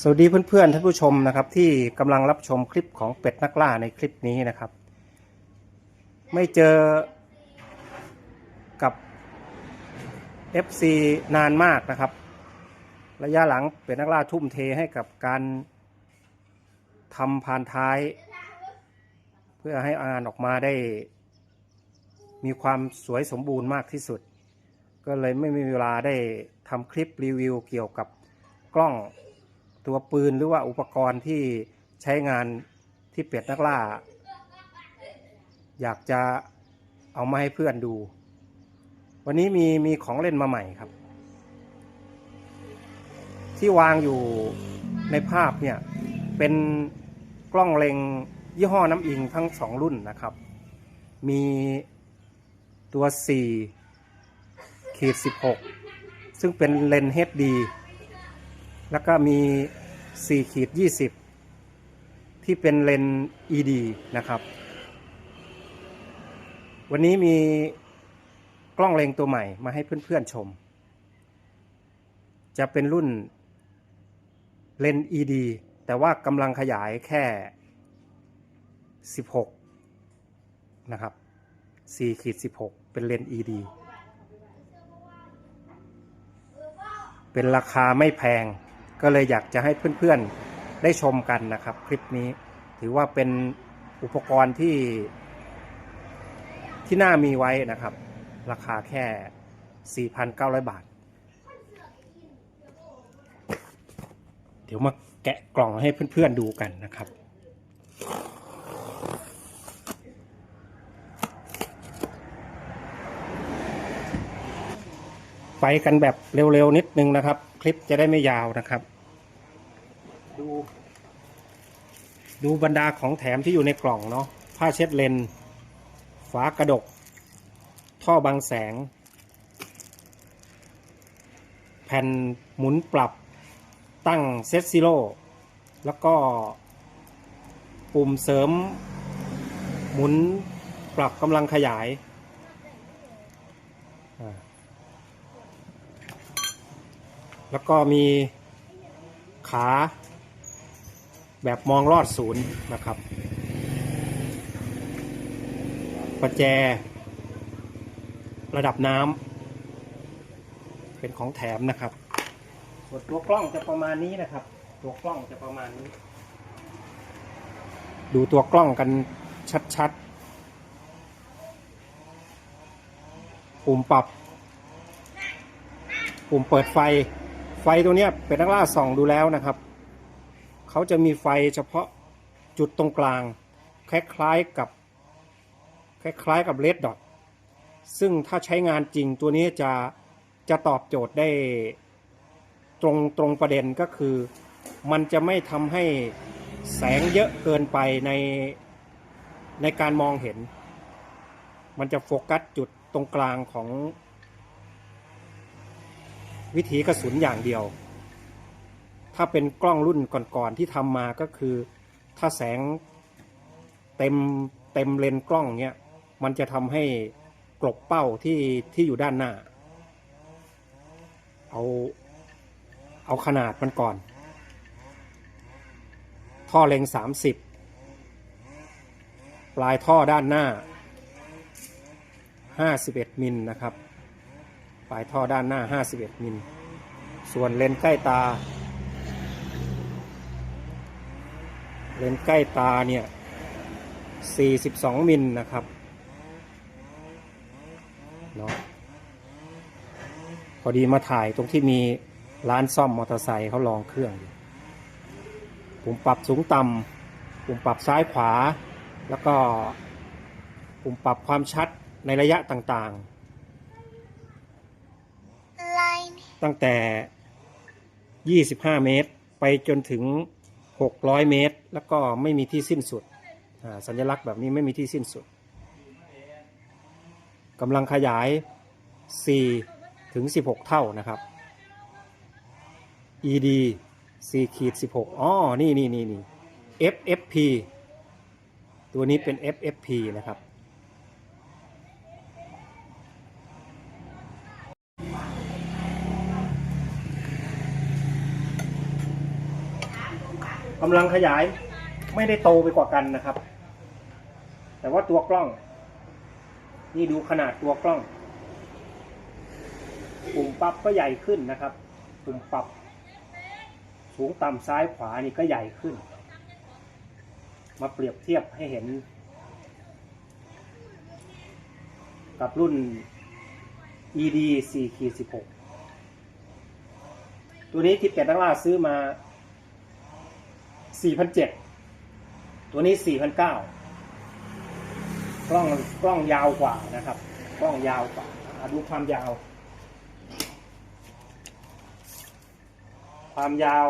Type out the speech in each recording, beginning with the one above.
สวัสดีเพื่อนๆท่านผู้ชมนะครับ ที่กำลังรับชมคลิปของเป็ดนักล่าในคลิปนี้นะครับ ไม่เจอกับ FC นานมากนะครับ ระยะหลังเป็ดนักล่าทุ่มเทให้กับการทำพานท้าย เพื่อให้งานออกมาได้ มีความสวยสมบูรณ์มากที่สุด ก็เลยไม่มีเวลาได้ทำคลิปรีวิวเกี่ยวกับกล้อง ตัวปืนหรือว่าอุปกรณ์ที่ใช้งานที่เป็ดนักล่า อยากจะเอามาให้เพื่อนดู วันนี้มีมีของเล่นมาใหม่ครับ ที่วางอยู่ในภาพเนี่ย เป็นกล้องเล็งยี่ห้อน้ำอิงทั้งสองรุ่นนะครับ มีตัว 4 ขีด 16 ซึ่งเป็นเลนส์ HD แล้วก็มี 4 ขีด 20 ที่เป็นเลน ED นะครับ วันนี้มีกล้องเลงตัวใหม่มาให้เพื่อนๆชม จะเป็นรุ่นเลน ED แต่ว่ากำลังขยายแค่ 16 นะครับ4ขีด16 เป็นเลน ED เป็นราคาไม่แพง ก็เลยอยากจะให้เพื่อนๆได้ชมกันนะครับ คลิปนี้ถือว่าเป็นอุปกรณ์ที่ ที่น่ามีไว้นะครับ ราคาแค่ 4,900 บาท เดี๋ยวมาแกะกล่องให้เพื่อนๆดูกันนะครับไปกันแบบเร็วๆนิดนึงนะครับ คลิปจะได้ไม่ยาวนะครับ ดู ดูบรรดาของแถมที่อยู่ในกล่องเนาะผ้าเช็ดเลนส์ฝากระดก ท่อบังแสง แผ่นหมุนปรับตั้งเซตซิโร่แล้วก็ปุ่มเสริม หมุนปรับกำลังขยาย แล้วก็มีขา แบบมองลอดศูนย์นะครับ ประแจ ระดับน้ำเป็นของแถมนะครับส่วนตัวกล้องจะประมาณนี้นะครับ ตัวกล้องจะประมาณนี้ ดูตัวกล้องกันชัดๆ ปุ่มปรับ ปุ่มเปิดไฟ ไฟตัวเนี้ยเป็นนักล่าส่องดูแล้วนะครับ เขาจะมีไฟเฉพาะจุดตรงกลาง คล้ายๆกับคล้ายๆกับเลดดอทซึ่งถ้าใช้งานจริงตัวนี้จะจะตอบโจทย์ได้ตรงตรงประเด็นก็คือ มันจะไม่ทำให้แสงเยอะเกินไปในในการมองเห็น มันจะโฟกัสจุดตรงกลางของวิถีกระสุนอย่างเดียว ถ้าเป็นกล้องรุ่นก่อนๆที่ทำมาก็คือ ถ้าแสงเต็มเต็มเลนกล้องเนี้ยมันจะทำให้กลบเป้าที่ที่อยู่ด้านหน้า เอาเอาขนาดมันก่อน ท่อเล็ง30ปลายท่อด้านหน้า51มิลนะครับ ปลายท่อด้านหน้า51มิล ส่วนเลนใกล้ตา เลนส์ใกล้ตาเนี่ย 42 มิลนะครับเนาะพอดีมาถ่ายตรงที่มีร้านซ่อมมอเตอร์ไซค์เขาลองเครื่องอยู่ปุ่มปรับสูงต่ำปุ่มปรับซ้ายขวา แล้วก็ปุ่มปรับความชัดในระยะต่างๆ line ตั้งแต่ 25 เมตร ไปจนถึง 600 เมตร แล้วก็ไม่มีที่สิ้นสุดอ่าสัญลักษณ์แบบนี้ไม่มีที่สิ้นสุดกำลังขยาย 4 ถึง 16 เท่านะครับ ED 4ขีด16อ๋อ นี่นี่นี่นี่ FFP ตัวนี้เป็น FFP นะครับ กำลังขยายไม่ได้โตไปกว่ากันนะครับ แต่ว่าตัวกล้อง นี่ดูขนาดตัวกล้อง ปุ่มปรับก็ใหญ่ขึ้นนะครับ ปุ่มปรับ สูงต่ำซ้ายขวานี่ก็ใหญ่ขึ้น มาเปรียบเทียบให้เห็น กับรุ่น ED 4 16 ตัวนี้ที่เป็ดนักล่าซื้อมา 4,700ตัวนี้4,900กล้องกล้องยาวกว่านะครับ กล้องยาวกว่าดูความยาว ความยาว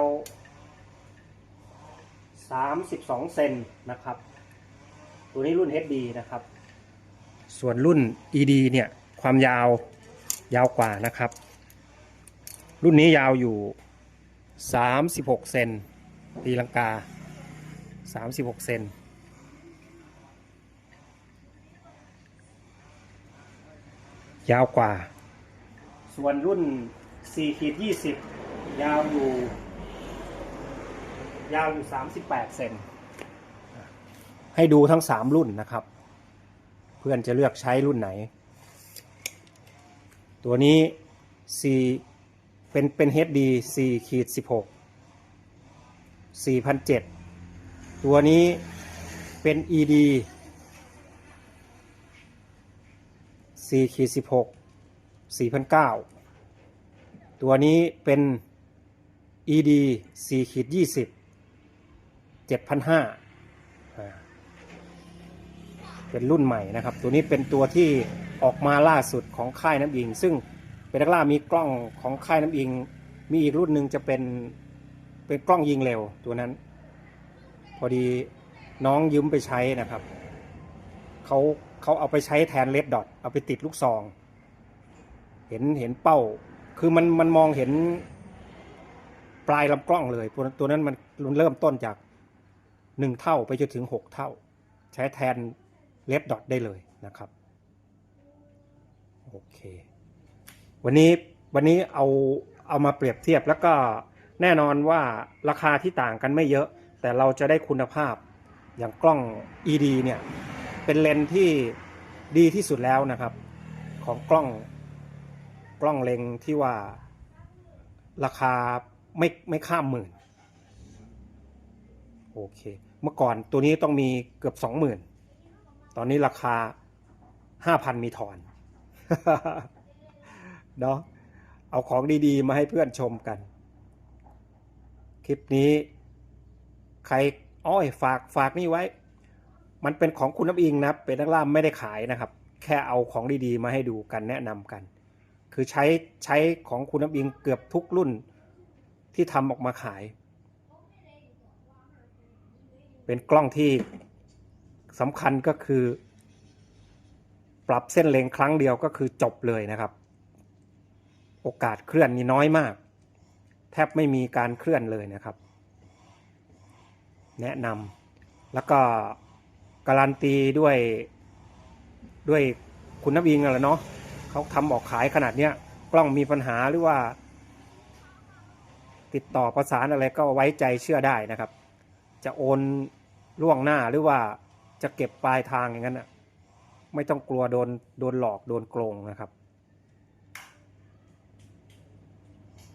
32เซนนะครับ ตัวนี้รุ่น HD นะครับ ส่วนรุ่น ED เนี่ยความยาวยาวกว่านะครับ รุ่นนี้ยาวอยู่ 36 เซน ตีลังกา 36 เซนยาวกว่า ส่วนรุ่น4ขีด20 ยาวอยู่ ยาวอยู่ 38 เซน ให้ดูทั้ง 3 รุ่นนะครับ เพื่อนจะเลือกใช้รุ่นไหน ตัวนี้ 4 เป็นเป็น HD 4ขีด16 4,007 ตัวนี้เป็น ED 4ขีด16 4,009 ตัวนี้เป็น ED 4ขีด20 7,500อ่าเป็นรุ่นใหม่นะครับ ตัวนี้เป็นตัวที่ออกมาล่าสุดของค่ายน้ำอิง ซึ่งเป็นนักล่ามีกล้องของค่ายน้ำอิง มีอีกรุ่นหนึ่งจะเป็น เป็นกล้องยิงเร็วตัวนั้น พอดีน้องยืมไปใช้นะครับเขาเขาเอาไปใช้แทนเลดดอทเอาไปติดลูกซอง เห็นเห็นเป้า คือมันมันมองเห็นปลายลำกล้องเลย ตัวนั้นมันเริ่มต้นจากหนึ่งเท่าไปจนถึงหกเท่า ใช้แทนเลดดอทได้เลยนะครับโอเค วันนี้วันนี้เอาเอามาเปรียบเทียบแล้วก็ แน่นอนว่าราคาที่ต่างกันไม่เยอะ แต่เราจะได้คุณภาพอย่างกล้อง ED เนี่ย เป็นเลนส์ที่ดีที่สุดแล้วนะครับ ของกล้องกล้องเลงที่ว่าราคาไม่ไม่ข้ามหมื่นโอเค เมื่อก่อนตัวนี้ต้องมีเกือบสองหมื่นตอนนี้ราคาห้าพันมีทอนเนาะเอาของดีๆ มาให้เพื่อนชมกัน คลิปนี้ ใครอ้อยฝากฝากนี่ไว้ มันเป็นของคุณน้ำอิงนะเป็นนักล่ามไม่ได้ขายนะครับ แค่เอาของดีๆ มาให้ดูกันแนะนำกัน คือใช้ใช้ของคุณน้ำอิงเกือบทุกรุ่นที่ทำออกมาขาย เป็นกล้องที่สำคัญก็คือ ปรับเส้นเลงครั้งเดียวก็คือจบเลยนะครับ โอกาสเคลื่อนนี่น้อยมาก แทบไม่มีการเคลื่อนเลยนะครับ แนะนำแล้วก็การันตีด้วยด้วยคุณนบิงอะไรเนาะเขาทำออกขายขนาดเนี้ยกล้องมีปัญหาหรือว่า ติดต่อประสานอะไรก็ไว้ใจเชื่อได้นะครับ จะโอนล่วงหน้าหรือว่าจะเก็บปลายทางอย่างนั้นอะไม่ต้องกลัวโดนโดนหลอกโดนโกงนะครับ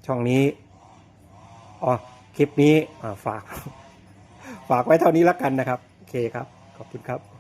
ช่องนี้ อ๋อคลิปนี้ฝาก ฝากไว้เท่านี้แล้วกันนะครับ โอเคครับ ขอบคุณครับ